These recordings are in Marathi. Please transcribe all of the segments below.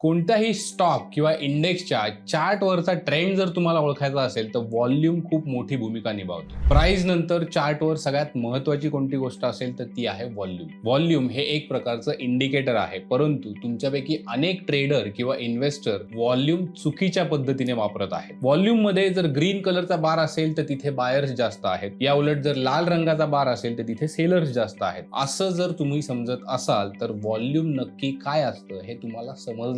कोणत्याही स्टॉक किंवा इंडेक्सच्या चार्टवरचा ट्रेंड जर तुम्हाला ओळखायचा असेल तर व्हॉल्यूम खूप मोठी भूमिका निभावतो. प्राइस नंतर चार्टवर सगळ्यात महत्वाची कोणती गोष्ट असेल तर ती आहे व्हॉल्यूम व्हॉल्यूम हे एक प्रकारचं इंडिकेटर आहे परंतु तुमच्यापैकी अनेक ट्रेडर किंवा इन्व्हेस्टर व्हॉल्यूम चुकीच्या पद्धतीने वापरत आहे व्हॉल्यूममध्ये जर ग्रीन कलरचा बार असेल तर तिथे बायर्स जास्त आहेत. या उलट जर लाल रंगाचा बार असेल तर तिथे सेलर्स जास्त आहेत. असं जर तुम्ही समजत असाल तर व्हॉल्यूम नक्की काय असतं हे तुम्हाला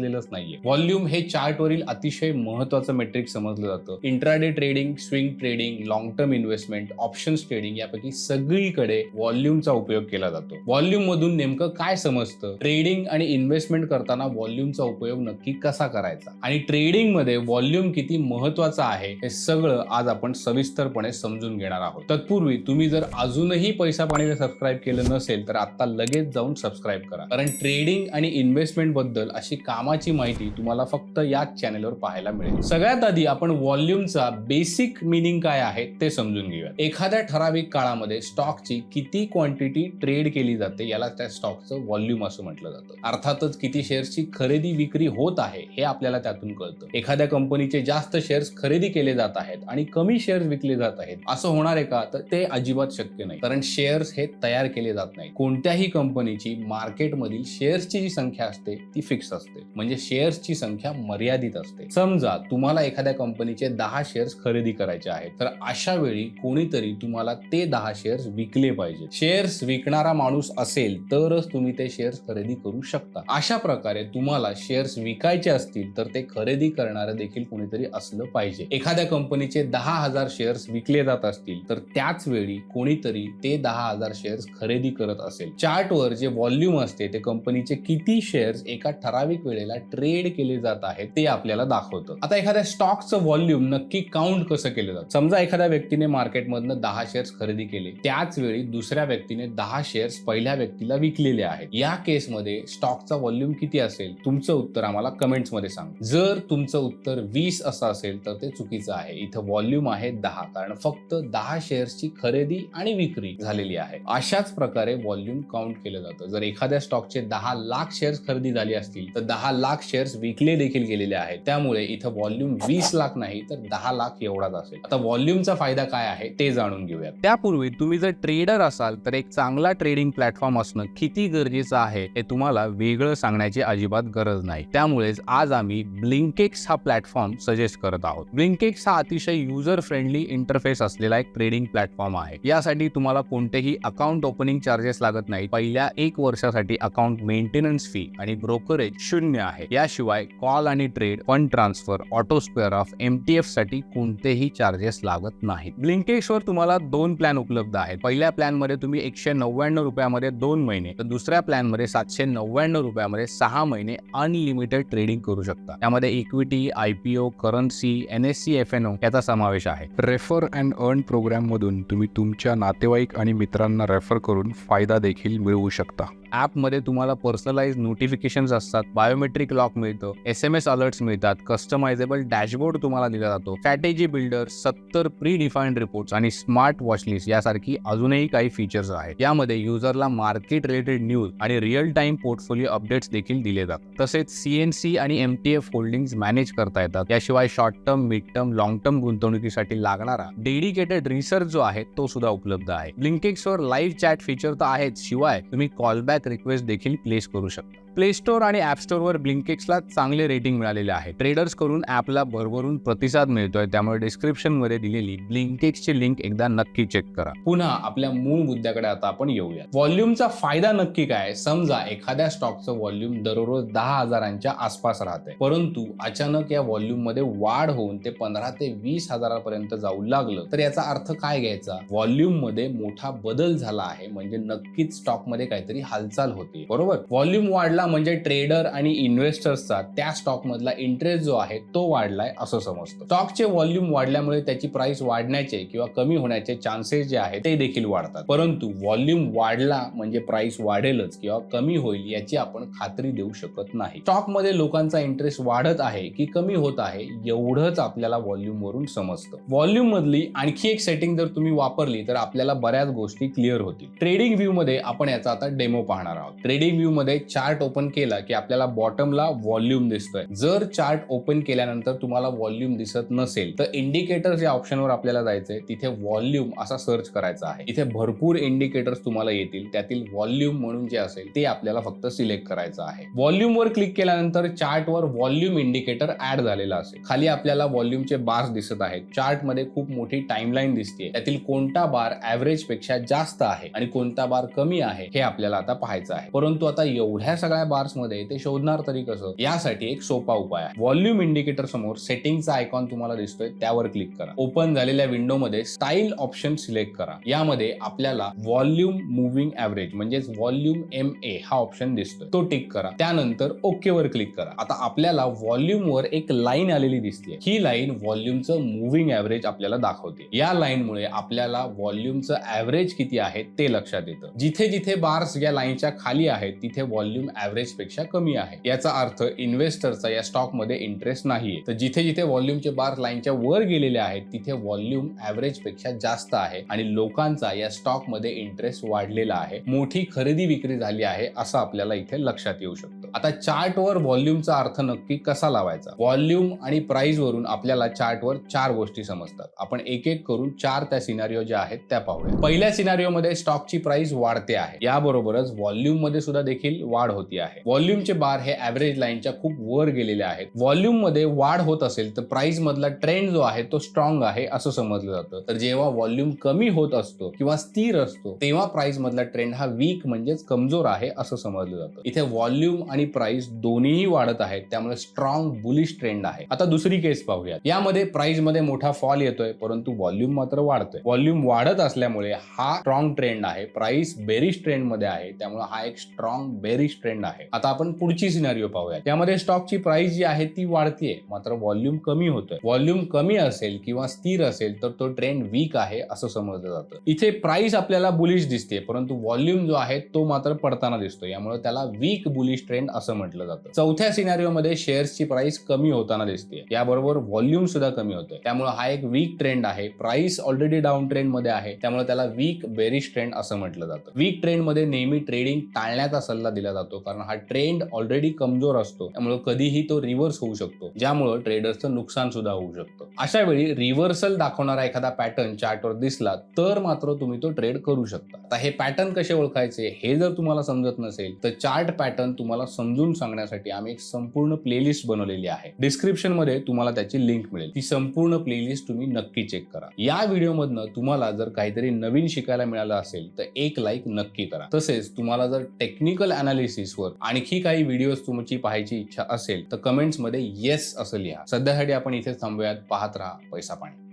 समजलेलंच नाहीये. व्हॉल्यूम हे चार्टवरील अतिशय महत्वाचं मेट्रिक समजलं जातं. Intraday trading swing trading long term investment options trading यापैकी सगळीकडे व्हॉल्यूमचा उपयोग केला जातो. व्हॉल्यूम मधून नेमकं काय समजतं? ट्रेडिंग आणि इन्व्हेस्टमेंट करताना व्हॉल्यूमचा उपयोग नक्की कसा करायचा? आणि ट्रेडिंगमध्ये व्हॉल्यूम किती महत्त्वाचा आहे हे सगळं आज आपण सविस्तरपणे समजून घेणार आहोत. तत्पूर्वी तुम्ही जर अजूनही पैसा पाणी सबस्क्राईब केलं नसेल तर आता लगेच जाऊन सबस्क्राईब करा. कारण ट्रेडिंग आणि इन्व्हेस्टमेंटबद्दल अशी कामाची माहिती तुम्हाला फक्त याच चॅनेलवर पाहायला मिळेल. सगळ्यात आधी आपण व्हॉल्यूमचा बेसिक मिनिंग काय आहे ते समजून घेऊया. एखाद्या ठराविक काळामध्ये स्टॉकची किती क्वांटिटी ट्रेड केली जाते याला त्या स्टॉकचं व्हॉल्यूम असं म्हटलं जातं. अर्थातच किती शेअर्सची खरेदी विक्री होत आहे हे आपल्याला त्यातून कळतं. एखाद्या कंपनीचे जास्त शेअर्स खरेदी केले जात आहेत आणि कमी शेअर्स विकले जात आहेत असं होणार आहे का? तर ते अजिबात शक्य नाही. कारण शेअर्स हे तयार केले जात नाही कोणत्याही कंपनीची मार्केटमधील शेअर्सची जी संख्या असते ती फिक्स असते. म्हणजे म्हणजे शेअर्सची संख्या मर्यादित असते. समजा तुम्हाला एखाद्या कंपनीचे दहा शेअर्स खरेदी करायचे आहेत तर अशा वेळी कोणीतरी तुम्हाला ते दहा शेअर्स विकले पाहिजे. शेअर्स विकणारा माणूस असेल तरच तुम्ही ते शेअर्स खरेदी करू शकता. अशा प्रकारे तुम्हाला शेअर्स विकायचे असतील तर ते खरेदी करणारं देखील कोणीतरी असलं पाहिजे. एखाद्या कंपनीचे दहा हजार शेअर्स विकले जात असतील तर त्याच वेळी कोणीतरी ते दहा हजार शेअर्स खरेदी करत असेल. चार्टवर जे व्हॉल्यूम असते ते कंपनीचे किती शेअर्स एका ठराविक वेळेला ट्रेड केले जात आहेत ते आपल्याला दाखवतं. आता एखाद्या स्टॉकचं व्हॉल्यूम नक्की काउंट कसं केलं जातं? समजा एखाद्या व्यक्तीने मार्केटमधनं दहा शेअर्स खरेदी केले त्याच वेळी दुसऱ्या व्यक्तीने दहा शेअर्स पहिल्या व्यक्तीला विकलेले आहेत. या केसमध्ये स्टॉकचा व्हॉल्यूम किती असेल? तुमचं उत्तर आम्हाला कमेंट्समध्ये सांग. जर तुमचं उत्तर वीस असं असेल तर ते चुकीचं आहे. इथं व्हॉल्यूम आहे दहा कारण फक्त दहा शेअर्सची खरेदी आणि विक्री झालेली आहे. अशाच प्रकारे व्हॉल्यूम काउंट केलं जातं. जर एखाद्या स्टॉकचे दहा लाख शेअर्स खरेदी झाली असतील तर दहा लाख शेअर्स विकले देखील गेलेले आहेत. त्यामुळे इथं व्हॉल्यूम वीस लाख नाही तर दहा लाख एवढाच असेल. आता व्हॉल्यूमचा फायदा काय आहे ते जाणून घेऊया त्यापूर्वी तुम्ही जर ट्रेडर असाल तर एक चांगला ट्रेडिंग प्लॅटफॉर्म असणं किती गरजेचं आहे हे तुम्हाला वेगळं सांगण्याची अजिबात गरज नाही. त्यामुळेच आज आम्ही ब्लिंकेक्स हा प्लॅटफॉर्म सजेस्ट करत आहोत. ब्लिंकेक्स हा अतिशय युजर फ्रेंडली इंटरफेस असलेला एक ट्रेडिंग प्लॅटफॉर्म आहे. यासाठी तुम्हाला कोणतेही अकाउंट ओपनिंग चार्जेस लागत नाही पहिल्या एक वर्षासाठी अकाउंट मेंटेनन्स फी आणि ब्रोकरेज शून्य आहे. याशिवाय कॉल आणि trade fund transfer auto square off एमटीएफसाठी कोणतेही चार्जेस लागत नाहीत. ब्लिंकेशवर वर तुम्हाला दोन प्लॅन उपलब्ध आहेत. पहिल्या प्लॅनमध्ये तुम्ही एकशे नव्याण्णव रुपयामध्ये दोन महिने तर दुसऱ्या प्लॅनमध्ये सातशे नव्याण्णव रुपयामध्ये सहा महिने अनलिमिटेड ट्रेडिंग करू शकता. त्यामध्ये equity IPO currency N S C F N O याचा समावेश आहे. रेफर अँड अर्न प्रोग्राममधून तुम्ही तुमच्या नातेवाईक आणि मित्रांना रेफर करून फायदा देखील मिळवू शकता. ॲपमध्ये तुम्हाला पर्सनलाइज नोटिफिकेशन्स असतात बायोमेट्रिक लॉक मिळतं एस एम एस अलर्ट्स मिळतात कस्टमायझेबल डॅशबोर्ड तुम्हाला दिला जातो स्ट्रॅटेजी बिल्डर सत्तर प्री डिफाईन्ड रिपोर्ट्स आणि स्मार्ट वॉचलिस्ट यासारखी अजूनही काही फीचर्स आहेत. यामध्ये युजरला मार्केट रिलेटेड न्यूज आणि रिअल टाइम पोर्टफोलिओ अपडेट्स देखील दिले जातात. तसेच सीएनसी आणि M T F holdings manage करता येतात. याशिवाय short term mid term long term गुंतवणुकीसाठी लागणारा डेडिकेटेड रिसर्च जो आहे तो सुद्धा उपलब्ध आहे. ब्लिंकिक्सवर लाईव्ह चॅट फीचर तर आहेच. शिवाय तुम्ही कॉलबॅक रिक्वेस्ट देखील प्लेस करू शकता. प्ले स्टोअर आणि ॲप स्टोअरवर ब्लिंकेक्सला चांगले रेटिंग मिळालेले आहे. ट्रेडर्स करून ॲपला भरभरून प्रतिसाद मिळतोय. त्यामुळे डिस्क्रिप्शनमध्ये दिलेली ब्लिंकेक्सची लिंक एकदा नक्की चेक करा. पुन्हा आपल्या मूळ मुद्द्याकडे आता आपण येऊया. व्हॉल्यूमचा फायदा नक्की काय? समजा एखाद्या स्टॉकचं व्हॉल्यूम दररोज दहा हजारांच्या आसपास राहते परंतु अचानक या व्हॉल्यूममध्ये वाढ होऊन ते पंधरा ते वीस हजारापर्यंत जाऊ लागलं तर याचा अर्थ काय घ्यायचा? व्हॉल्यूममध्ये मोठा बदल झाला आहे. म्हणजे नक्कीच स्टॉकमध्ये काहीतरी हालचाल होते. बरोबर? व्हॉल्यूम वाढला म्हणजे ट्रेडर आणि इन्व्हेस्टर्सचा त्या स्टॉक मधला इंटरेस्ट जो आहे तो वाढलाय असं समजतं. स्टॉकचे व्हॉल्यूम वाढल्यामुळे त्याची प्राइस वाढण्याचे किंवा कमी होण्याचे चान्सेस जे आहेत ते देखील वाढतात. परंतु व्हॉल्यूम वाढला म्हणजे प्राइस वाढेलच किंवा कमी होईल याची आपण खात्री देऊ शकत नाही. स्टॉकमध्ये लोकांचा इंटरेस्ट वाढत आहे की कमी होत आहे एवढंच आपल्याला व्हॉल्यूम वरून समजतं. व्हॉल्यूम मधली आणखी एक सेटिंग जर तुम्ही वापरली तर आपल्याला बऱ्याच गोष्टी क्लिअर होतील. ट्रेडिंग व्ह्यू मध्ये आपण याचा आता डेमो पाहणार आहोत. ट्रेडिंग व्ह्यू मध्ये चार्ट ओपन केला की आपल्याला बॉटमला व्हॉल्यूम दिसतोय. जर चार्ट ओपन केल्यानंतर तुम्हाला व्हॉल्यूम दिसत नसेल तर इंडिकेटर्स या ऑप्शनवर आपल्याला जायचंय तिथे व्हॉल्यूम असा सर्च करायचा आहे. इथे भरपूर इंडिकेटर्स तुम्हाला येतील. त्यातील व्हॉल्यूम म्हणून जे असेल ते आपल्याला फक्त सिलेक्ट करायचं आहे. व्हॉल्यूम वर क्लिक केल्यानंतर चार्ट वर व्हॉल्यूम इंडिकेटर ऍड झालेला असेल. खाली आपल्याला व्हॉल्यूमचे बार्स दिसत आहेत. चार्टमध्ये खूप मोठी टाइमलाईन दिसते त्यातील कोणता बार ऍव्हरेजपेक्षा जास्त आहे आणि कोणता बार कमी आहे हे आपल्याला आता पाहायचं आहे. परंतु आता एवढ्या सगळ्या बार्समध्ये ते शोधणार तरी कसं? यासाठी एक सोपा उपाय आहे. व्हॉल्यूम इंडिकेटर समोर सेटिंगचा आयकॉन तुम्हाला दिसतोय त्यावर क्लिक करा. ओपन झालेल्या विंडो मध्ये स्टाईल ऑप्शन सिलेक्ट करा. यामध्ये आपल्याला व्हॉल्यूम मुव्हिंग ऍव्हरेज म्हणजेच व्हॉल्यूम एम ए हा ऑप्शन दिसतोय. तो टिक करा. त्यानंतर ओके वर क्लिक करा. आता आपल्याला व्हॉल्यूम वर एक लाईन आलेली दिसते ही लाईन व्हॉल्यूमचं मुव्हिंग ऍव्हरेज आपल्याला दाखवते. या लाईन मुळे आपल्याला व्हॉल्यूमचं ऍव्हरेज किती आहे ते लक्षात येतं. जिथे जिथे बार्स या लाईन लाईनच्या खाली आहेत तिथे व्हॉल्यूम ऍव्हरेजपेक्षा कमी आहे. याचा अर्थ इन्व्हेस्टरचा या स्टॉकमध्ये इंटरेस्ट नाहीये. तर जिथे जिथे व्हॉल्यूमचे बार लाईनच्या वर गेलेले आहेत तिथे व्हॉल्यूम ऍव्हरेजपेक्षा जास्त आहे आणि लोकांचा या स्टॉकमध्ये इंटरेस्ट वाढलेला आहे. मोठी खरेदी विक्री झाली आहे असं आपल्याला इथे लक्षात येऊ शकतो. आता चार्ट वर व्हॉल्यूमचा अर्थ नक्की कसा लावायचा? व्हॉल्यूम आणि प्राइस वरून आपल्याला चार्ट वर चार गोष्टी समजतात. आपण एक एक करून चार त्या सिनारिओ ज्या आहेत त्या पाहूया. पहिल्या सिनारिओ मध्ये स्टॉकची प्राइस वाढते आहे. याबरोबरच व्हॉल्यूममध्ये सुद्धा देखील वाढ होती आहे. व्हॉल्यूमचे बार हे ऍव्हरेज लाईनच्या खूप वर गेलेले आहेत. व्हॉल्यूममध्ये वाढ होत असेल तर प्राइस मधला ट्रेंड जो आहे तो स्ट्रॉंग आहे असं समजलं जातं. तर जेव्हा व्हॉल्यूम कमी होत असतो किंवा स्थिर असतो तेव्हा प्राइस मधला ट्रेंड हा वीक म्हणजेच कमजोर आहे असं समजलं जातं. इथे व्हॉल्यूम आणि प्राइस दोन्हीही वाढत आहेत त्यामुळे स्ट्रॉंग बुलिश ट्रेंड आहे. आता दुसरी केस पाहूया यामध्ये प्राइसमध्ये मोठा फॉल येतोय परंतु व्हॉल्यूम मात्र वाढतोय. व्हॉल्यूम वाढत असल्यामुळे हा स्ट्रॉंग ट्रेंड आहे. प्राइस बेरिश ट्रेंडमध्ये आहे त्यामुळे हा एक स्ट्रॉंग बेरिश ट्रेंड आहे. आता आपण पुढची सिनारिओ पाहूया त्यामध्ये स्टॉकची प्राइस जी आहे ती वाढतीये. मात्र व्हॉल्यूम कमी होतोय. व्हॉल्यूम कमी असेल किंवा स्थिर असेल तर तो ट्रेंड वीक आहे असं समजलं जातं. इथे प्राइस आपल्याला बुलिश दिसते परंतु व्हॉल्यूम जो आहे तो मात्र पडताना दिसतो यामुळे त्याला वीक बुलिश ट्रेंड असं म्हटलं जातं. चौथ्या सिनारिओ मध्ये शेअर्सची प्राइस कमी होताना दिसते याबरोबर व्हॉल्यूम सुद्धा कमी होतोय. त्यामुळे हा एक वीक ट्रेंड आहे. प्राइस ऑलरेडी डाऊन ट्रेंडमध्ये आहे. त्यामुळे त्याला वीक बेरिश ट्रेंड असं म्हटलं जातं. वीक ट्रेंडमध्ये नेहमी ट्रेडिंग टाळण्याचा सल्ला दिला जातो कारण हा ट्रेंड ऑलरेडी कमजोर असतो. त्यामुळे कधीही तो रिव्हर्स होऊ शकतो. ज्यामुळे ट्रेडर्सचं नुकसान सुद्धा होऊ शकतं. अशा वेळी रिव्हर्सल दाखवणारा एखादा पॅटर्न चार्टवर दिसला तर मात्र तुम्ही तो ट्रेड करू शकता. आता हे पॅटर्न कसे ओळखायचे हे जर तुम्हाला समजत नसेल तर चार्ट पॅटर्न तुम्हाला समजून सांगण्यासाठी आम्ही एक संपूर्ण प्लेलिस्ट बनवलेली आहे. डिस्क्रिप्शनमध्ये तुम्हाला त्याची लिंक मिळेल. ती संपूर्ण प्लेलिस्ट तुम्ही नक्की चेक करा. या व्हिडिओमधनं तुम्हाला जर काहीतरी नवीन शिकायला मिळालं असेल तर एक लाईक नक्की करा. तसेच तुम्हाला जर टेक्निकल अनालिसिसवर आणखी काही व्हिडिओज तुमची पाहायची इच्छा असेल तर कमेंट्समध्ये येस असं लिहा. सध्यासाठी आपण इथे थांबूयात. पाहत राहा. पैसा पाणी.